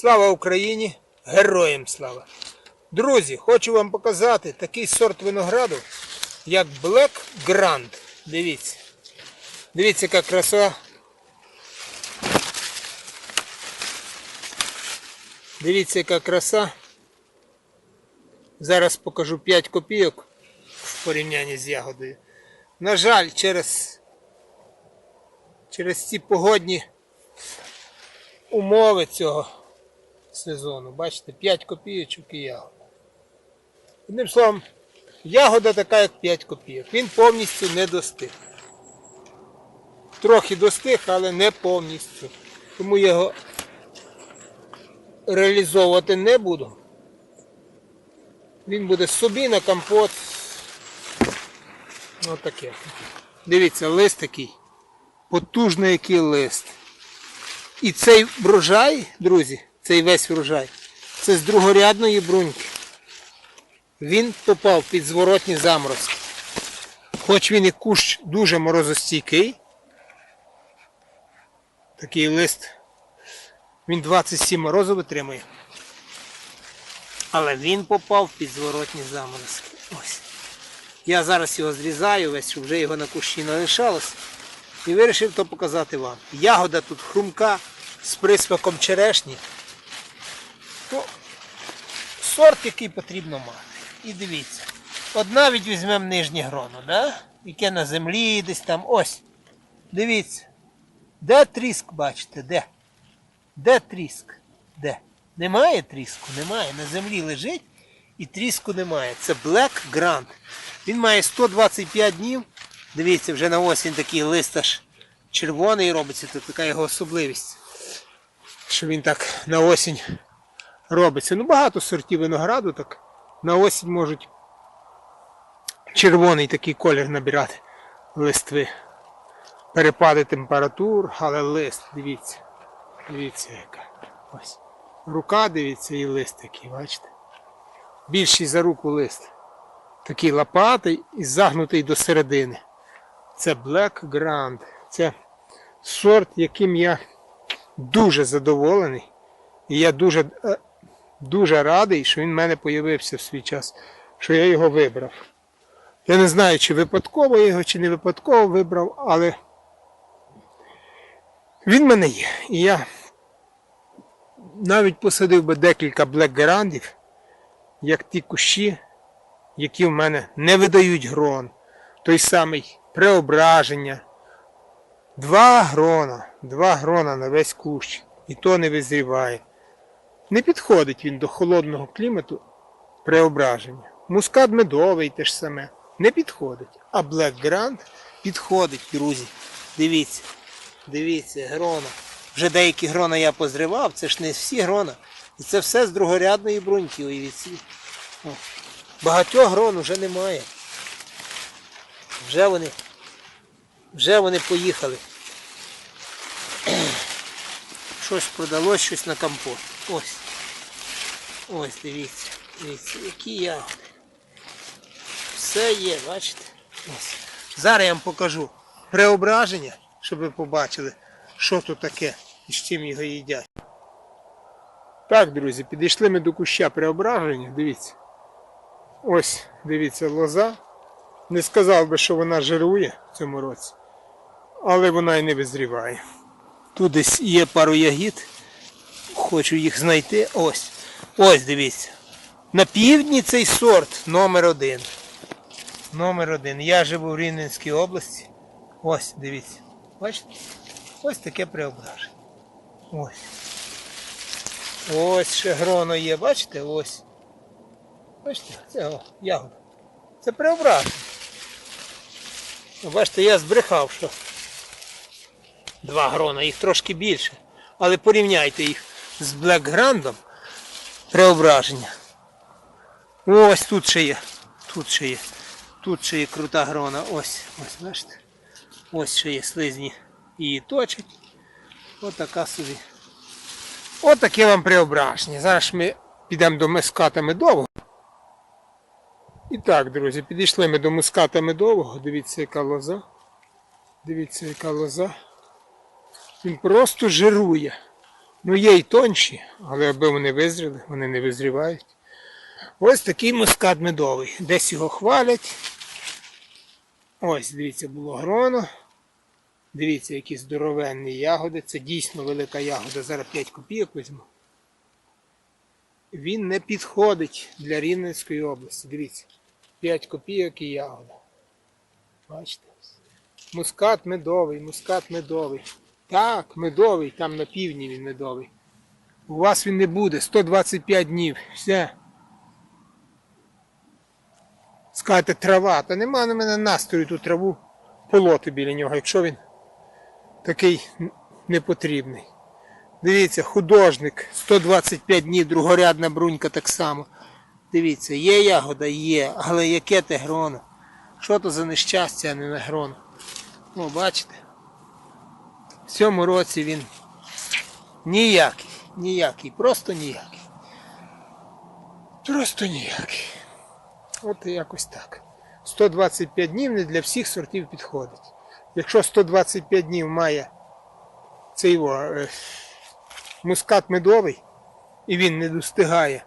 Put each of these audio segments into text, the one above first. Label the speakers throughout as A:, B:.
A: Слава Україні! Героям слава! Друзі, хочу вам показати такий сорт винограду, як Black Grand. Дивіться. Дивіться, яка краса. Дивіться, яка краса. Зараз покажу 5 копійок в порівнянні з ягодою. На жаль, через, через ці погодні умови цього сезону. Бачите, 5 копійочок і ягода. Одним словом, ягода така, як 5 копійок. Він повністю не достиг. Трохи достиг, але не повністю. Тому його реалізовувати не буду. Він буде собі на компот. Отаке. Дивіться, лист такий. Потужний який лист. І цей врожай, друзі, цей весь врожай, це з другорядної бруньки. Він попав під зворотні заморозки. Хоч він і кущ дуже морозостійкий. Такий лист. Він 27 морозу витримує. Але він попав під зворотні заморозки. Ось. Я зараз його зрізаю, весь, вже його на кущі не лишалось. І вирішив то показати вам. Ягода тут хрумка з присмаком черешні. Сорт, який потрібно мати. І дивіться. От навіть візьмемо нижнє гроно, да? яке на землі десь там. Ось. Дивіться. Де тріск, бачите? Де? Де тріск? Де? Немає тріску? Немає. На землі лежить і тріску немає. Це Black Grand. Він має 125 днів. Дивіться, вже на осінь такий лист аж червоний робиться. Це така його особливість. Що він так на осінь робиться. Ну багато сортів винограду так на осінь можуть червоний такий колір набирати листви. Перепади температур, але лист, дивіться. Дивіться яка. Ось. Рука, дивіться, і лист такий, бачите? Більший за руку лист. Такий лопатий і загнутий до середини. Це Black Grand. Це сорт, яким я дуже задоволений. І я дуже, е, дуже радий, що він в мене з'явився в свій час, що я його вибрав. Я не знаю, чи випадково його, чи не випадково вибрав, але він мене є. І я навіть посадив би декілька блекграндів, як ті кущі, які в мене не видають грон. Той самий преображення. Два грона, два грона на весь кущ. І то не визріває. Не підходить він до холодного клімату преображення. Мускат медовий теж саме. Не підходить. А Black Grand підходить, друзі. Дивіться. Дивіться, грона. Вже деякі грона я позривав, це ж не всі грона. І це все з другорядної бруньки, Багатьох грон вже немає. Вже вони, вже вони поїхали. Щось продалось, щось на компот. Ось. Ось, дивіться. Дивіться, які ягоди. Все є, бачите? Ось. Зараз я вам покажу преображення, щоб ви побачили, що тут таке і з чим його їдять. Так, друзі, підійшли ми до куща преображення, дивіться. Ось, дивіться, лоза. Не сказав би, що вона жирує в цьому році, але вона і не визріває. Тут десь є пару ягід. Хочу їх знайти. Ось. Ось дивіться. На півдні цей сорт номер один. Номер один. Я живу в Рівненській області. Ось, дивіться. Бачите? Ось таке преображення. Ось. Ось ще гроно є, бачите? Ось. Бачите, це о, ягода. Це преображення. Ну, Бачите, я збрехав, що два грона, їх трошки більше. Але порівняйте їх з Блекграндом преображення. Ось тут ще є. Тут ще є. Тут ще є крута грона. Ось, ось, бачите? Ось ще є слизні. Її точать. Ось така собі. Ось таке вам преображення. Зараз ми підемо до миската медового. І так, друзі, підійшли ми до муската медового. Дивіться, яка лоза. Дивіться, яка лоза. Він просто жирує. Ну, є й тонші, але аби вони визріли, вони не визрівають. Ось такий мускат медовий. Десь його хвалять. Ось, дивіться, було гроно. Дивіться, які здоровенні ягоди. Це дійсно велика ягода. Зараз 5 копійок візьму. Він не підходить для Рівненської області. Дивіться. 5 копійок і ягода. Бачите? Мускат медовий, мускат медовий. Так, медовий, там на півдні він медовий. У вас він не буде. 125 днів. Все. Скажете, трава. Та нема на мене настрою ту траву полоти біля нього, якщо він такий непотрібний. Дивіться, художник, 125 днів, другорядна брунька так само. Дивіться, є ягода, є, але яке те гроно? Що то за нещастя, а не на гроно? О, бачите? В цьому році він ніякий, ніякий, просто ніякий. Просто ніякий. От якось так. 125 днів не для всіх сортів підходить. Якщо 125 днів має цей його, е, мускат медовий, і він не достигає,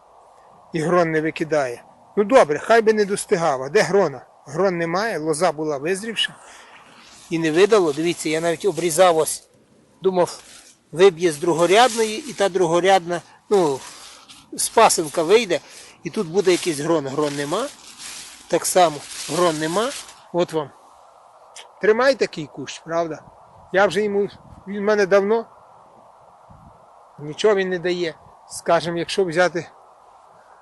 A: і грон не викидає. Ну добре, хай би не достигав. А де грона? Грон немає, лоза була визрівша. І не видало. Дивіться, я навіть обрізав ось. Думав, виб'є з другорядної, і та другорядна, ну, з пасинка вийде, і тут буде якийсь грон. Грон нема. Так само грон нема. От вам. Тримай такий кущ, правда? Я вже йому, він в мене давно. Нічого він не дає. Скажем, якщо взяти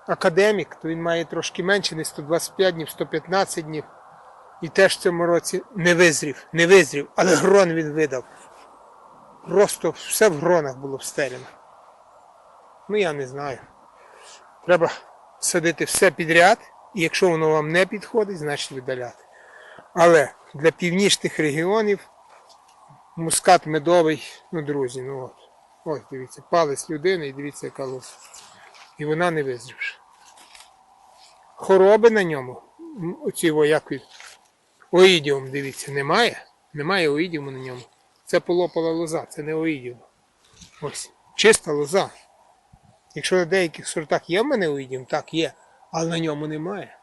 A: академік, то він має трошки менше, не 125 днів, 115 днів. І теж в цьому році не визрів, не визрів, але грон він видав. Просто все в гронах було встелено. Ну я не знаю. Треба садити все підряд, і якщо воно вам не підходить, значить видаляти. Але для північних регіонів мускат медовий, ну друзі, ну от. Ось дивіться, палець людини і дивіться, яка лоза. І вона не визрівша. Хороби на ньому, оці во, як від оїдіум, дивіться, немає. Немає оїдіуму на ньому. Це полопала лоза, це не оїдіум. Ось, чиста лоза. Якщо на деяких сортах є в мене оїдіум, так є, але на ньому немає.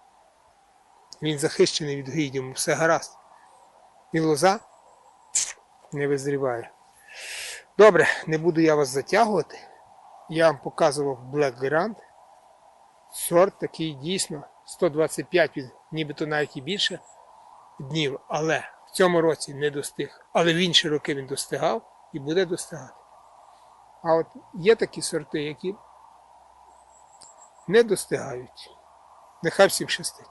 A: Він захищений від оїдіуму, все гаразд. І лоза не визріває. Добре, не буду я вас затягувати. Я вам показував Black Grand. Сорт такий дійсно 125, він нібито навіть і більше днів, але в цьому році не достиг. Але в інші роки він достигав і буде достигати. А от є такі сорти, які не достигають. Нехай всім щастить.